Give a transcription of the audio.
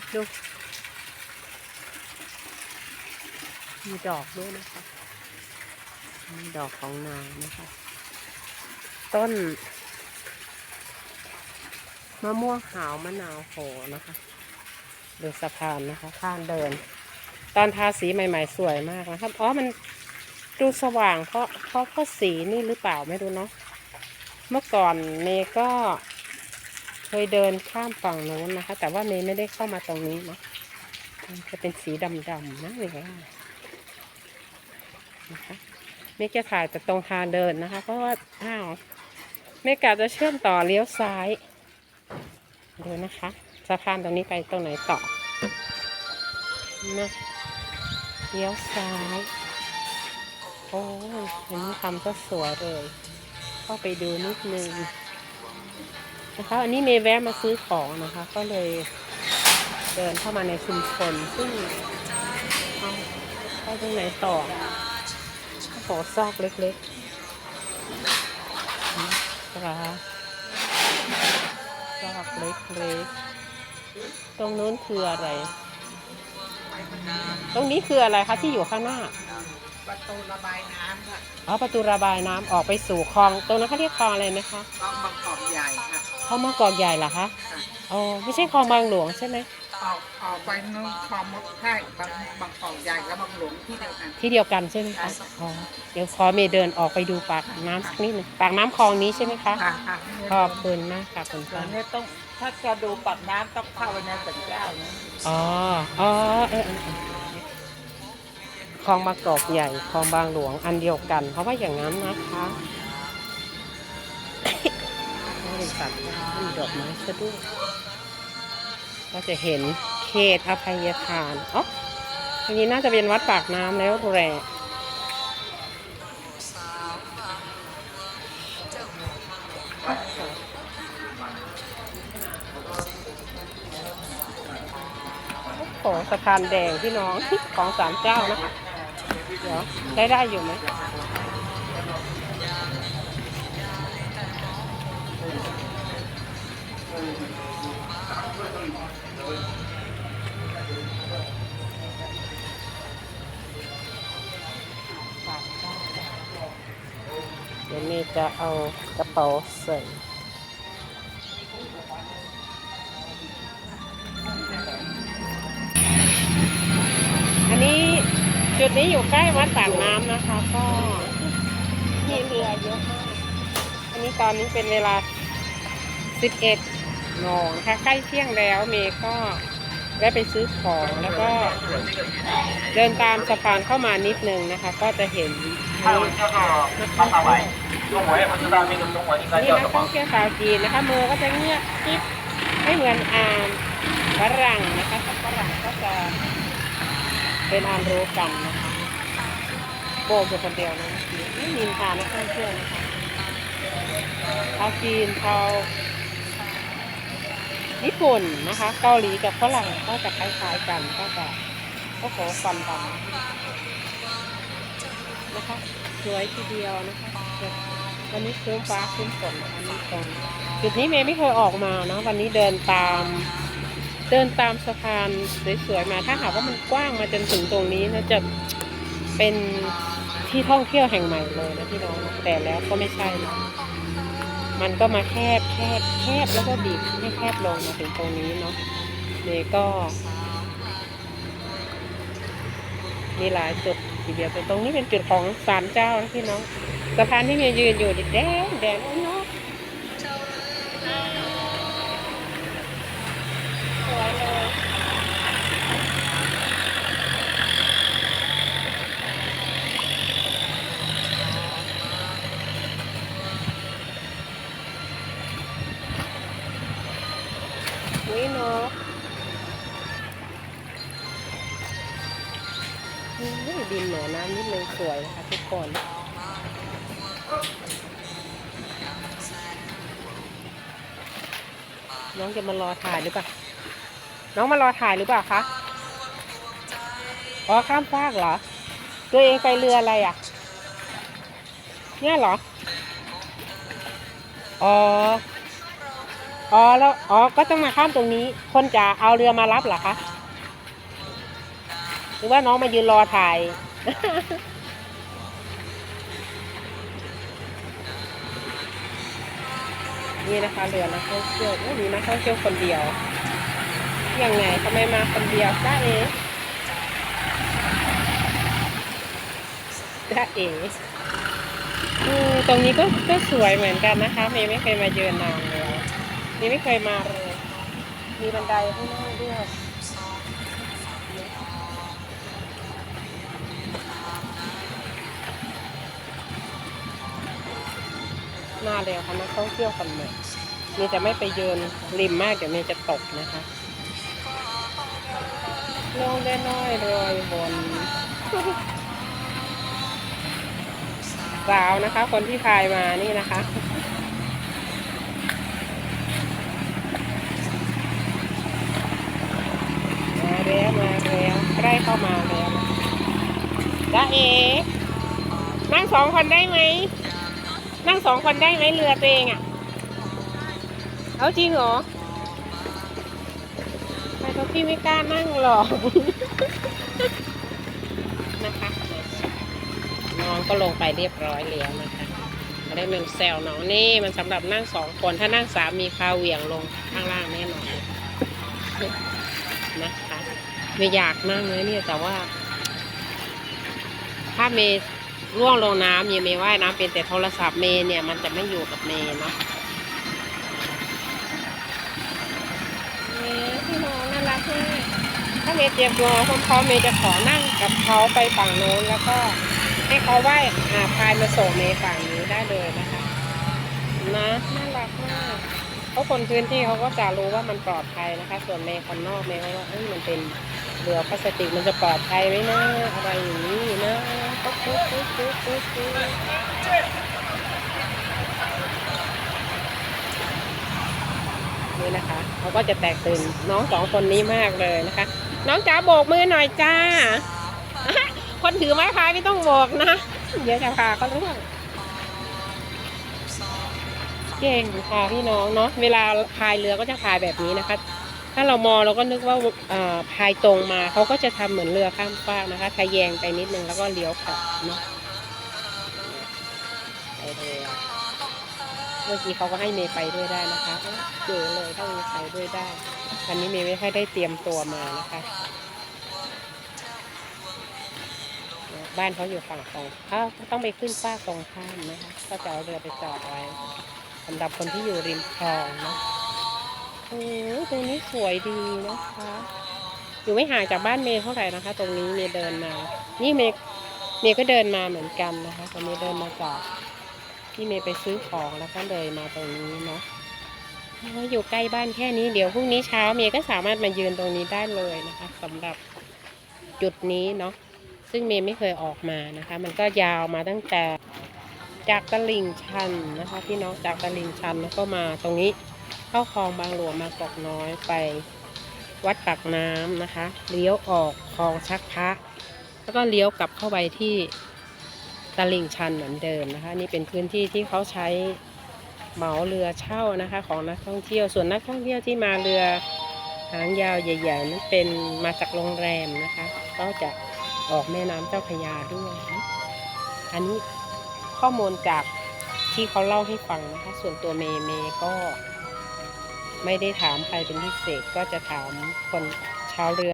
เลยดู มีดอกด้วยนะคะมีดอกของนางนะคะ ต้นมะม่วงหาวมะนาวโหนะคะดูสะพานนะคะ ข้างเดิน ตอนทาสีใหม่ๆ สวยมากนะครับ อ๋อ มันดูสว่างเพราะเพราะเพราะสีนี่หรือเปล่าไม่รู้เนาะ เมื่อก่อนเมย์ก็ เคยเดินข้ามฝั่งโน้นนะคะ แต่ว่าเมย์ไม่ได้เข้ามาตรงนี้นะมันจะเป็นสีดำๆนะเมย์ว่านะคะเมย์จะถ่ายแต่ตรงทางเดินนะคะ เพราะว่าอ้าวเมย์กะจะเชื่อมต่อเลี้ยวซ้ายดูนะคะสะพานตรงนี้ไปตรงไหนต่อนะเลี้ยวซ้ายโอ้ยเห็นทำก็สวยเลย เข้าไปดูนิดนึง นะคะอันนี้เมย์แวะมาซื้อของนะคะ ก็เลยเดินเข้ามาในชุมชนซึ่งเอาไปตรงไหนต่อโอ้โหซอกเล็กๆนะคะซอกเล็กๆ ตรงนู้นคืออะไร ตรงนี้คืออะไรคะที่อยู่ข้างหน้า ประตูระบายน้ำค่ะอ๋อประตูระบายน้ำออกไปสู่คลองตรงนั้นเขาเรียกคลองอะไรนะคะคลองบางกอกใหญ่ค่ะคลองมะกอกใหญ่เหรอคะอ๋อไม่ใช่คลองบางหลวงใช่ไหมออกออกไปนู้นคลองมะใช่บางบางกอกใหญ่และบางหลวงที่เดียวกัน ที่เดียวกันใช่ไหมคะอ๋อเดี๋ยวขอเมย์เดินออกไปดูปากน้ำสักนิดหนึงปากน้ำคลองนี้ใช่ไหมคะค่ะค่ะขอบคุณมากค่ะคุณตอป้านนี้ต้องถ้าจะดูปากน้ำต้องเข้าไปในสันเจ้านะอ๋ออ๋อเออเออเออ คลองบางกอกใหญ่คลองบางหลวงอันเดียวกันเพราะว่าอย่างนั้นนะคะบริษัทมีดอกไม้ซะด้วยก็จะเห็นเขตอภัยทานอ๋ออันนี้น่าจะเป็นวัดปากน้ำแล้วแหละโอ้สะพานแดงพี่น้องของสามเจ้านะคะ ได้ได้อยู่ไหมเดี๋ยวนี้จะเอากระเป๋าใส่ จุดนี้อยู่ใกล้วัดปากน้ำนะคะ ก็มีเรือเยอะมากอันนี้ตอนนี้เป็นเวลา 11โมงนะคะใกล้เที่ยงแล้วเมย์ก็แวะไปซื้อของแล้วก็ เดินตามสะพานเข้ามานิดนึงนะคะ ก็จะเห็นนี่นี่นักท่องเที่ยวชาวจีนนะคะมือก็จะเงียบกิ๊บไม่เหมือนอ่านฝรั่งนะคะฝรั่งก็จะ เป็นอ่านรู้กันนะคะโบกอยู่คนเดียวนะไม่มีทานนักท่องเที่ยวนะคะชาวจีนชาวญี่ปุ่นนะคะ เกาหลีกับฝรั่งก็จะคล้ายๆกันก็จะก็ขอฟันดำนะคะสวยทีเดียวนะคะวันนี้คืนฟ้าคืนฝนนะคะนี่ตรงจุดนี้เมย์ไม่เคยออกมาเนาะวันนี้เดินตาม เดินตามสะพานสวยๆมาถ้าหากว่ามันกว้างมาจนถึงตรงนี้นะจะเป็นที่ท่องเที่ยวแห่งใหม่เลยนะพี่น้องแต่แล้วก็ไม่ใช่นะมันก็มาแคบแคบแคบแล้วก็บีบให้แคบลงมาถึงตรงนี้เนาะเมย์ก็ มีหลายจุดทีเดียวแต่ตรงนี้เป็นจุดของศาลเจ้านะพี่น้องสะพานที่เมียยืนอยู่แดงแดงโอ้ยเนาะสวยเลยอุ้ยเนาะ นี่ ดินเหนือน้ำนิดนึงสวยนะคะทุกคน น้องจะมารอถ่ายหรือเปล่า น้องมารอถ่ายหรือเปล่าคะ อ๋อข้ามฟากเหรอ ตัวเองไปเรืออะไรอะ เนี่ยเหรอ อ๋อ อ๋อแล้ว อ๋อ ก็ต้องมาข้ามตรงนี้ คนจะเอาเรือมารับเหรอคะ หรือว่าน้องมายืนรอถ่าย นี่นะคะเรือนักท่องเที่ยวโอ้มีนักท่องเที่ยวคนเดียว ยังไงทำไมมาคนเดียวจ้าเอ๋จ้าเอ๋อืมตรงนี้ก็ก็สวยเหมือนกันนะคะเมย์ไม่เคยมาเยือนนานเลยเมย์ไม่เคยมาเลย มีบันไดให้นั่งด้วย หน่าเลยค่ะนักท่องเที่ยวคนใหม่มีแต่ไม่ไปเยืนริมมากเดี๋ยวเมย์จะตกนะคะลงได้น้อยเลยบนสาวนะคะ คนที่พายมานี่นะคะมาแล้วมาแล้วใกล้เข้ามาแล้วจ้าเอนั่งสองคนได้ไหม นั่งสองคนได้ไหมเรือตัวเองอะ่ะ เอาจริงเหรอทำไมเขาพี่ไม่กล้านั่งหรอก นะคะ น้องก็ลงไปเรียบร้อยแล้วนะคะไม่ได้เป็นแซลน้องนี่มันสำหรับนั่งสองคน ถ้านั่งสามมีคาเหวี่ยงลงข้างล่างแน่นอนนะคะไม่อยากนั่งเลยเนี่ยแต่ว่า ถ้าเมย์ ร่วงลงน้ำเมย์เมย์ว่ายน้ำเป็นแต่โทรศัพท์เมย์เนี่ยมันจะไม่อยู่กับเมย์เนาะเมย์พี่น้องน่ารักมากถ้าเมย์เตรียมตัวพร้อมๆเมย์จะขอนั่งกับเขาไปฝั่งโน้นแล้วก็ให้เขาว่ายอาพายมาส่งเมย์ฝั่งนี้ได้เลยนะคะนะน่ารักมากเพราะคนพื้นที่เขาก็จะรู้ว่ามันปลอดภัยนะคะ ส่วนเมย์คนนอกเมย์ว่าเอ้ยมันเป็นเรือพลาสติกมันจะปลอดภัยไหมนะอะไรอย่างนี้ ปุ๊บปุ๊บปุ๊บปุ๊บปุ๊บปุ๊บนี่นะคะเขาก็จะแตกตื่นน้องสองคนนี้มากเลยนะคะ น้องจ๋าโบกมือหน่อยจ้า คนถือไม้พายไม่ต้องโบกนะ เดี๋ยวจะพาเขาเรื่องเก่งค่ะพี่น้องเนาะเวลาพายเรือก็จะพายแบบนี้นะคะ ถ้าเรามองเราก็นึกว่าพายตรงมาเขาก็จะทำเหมือนเรือข้ามฟากนะคะทะแยงไปนิดนึงแล้วก็เลี้ยวกลับเนาะไปเลยเมื่อกี้เขาก็ให้เมย์ไปด้วยได้นะคะเอ้ยเจ๋อเลยถ้าเมย์ไปด้วยได้วันนี้เมย์ไม่ค่อยได้เตรียมตัวมานะคะ บ้านเขาอยู่ฝั่งตรงเขาต้องไปขึ้นฟากตรงข้ามนะคะ ก็จะเอาเรือไปจอดไว้สำหรับคนที่อยู่ริมคลองเนาะ โอ้ตรงนี้สวยดีนะคะ อยู่ไม่ห่างจากบ้านเมย์เท่าไหร่นะคะ ตรงนี้เมย์เดินมา นี่เมย์เมย์ก็เดินมาเหมือนกันนะคะตอนนี้เดินมาจากที่เมย์ไปซื้อของแล้วก็เลยมาตรงนี้เนาะอยู่ใกล้บ้านแค่นี้เดี๋ยวพรุ่งนี้เช้าเมย์ก็สามารถมายืนตรงนี้ได้เลยนะคะสำหรับจุดนี้เนาะซึ่งเมย์ไม่เคยออกมานะคะ มันก็ยาวมาตั้งแต่จากตลิ่งชันนะคะพี่น้องจากตลิ่งชันแล้วก็มาตรงนี้ เข้าคลองบางหลวงมากอกน้อยไปวัดปากน้ำนะคะ เลี้ยวออกคลองชักพระ แล้วก็เลี้ยวกลับเข้าไปที่ตลิ่งชันเหมือนเดิมนะคะ นี่เป็นพื้นที่ที่เขาใช้เหมาเรือเช่านะคะ ของนักท่องเที่ยว ส่วนนักท่องเที่ยวที่มาเรือหางยาวใหญ่ๆนั้นเป็นมาจากโรงแรมนะคะ ก็จะออกแม่น้ำเจ้าพยาด้วย อันนี้ข้อมูลจากที่เขาเล่าให้ฟังนะคะ ส่วนตัวเมย์เมย์ก็ ไม่ได้ถามใครเป็นพิเศษก็จะถามคนชาวเรือ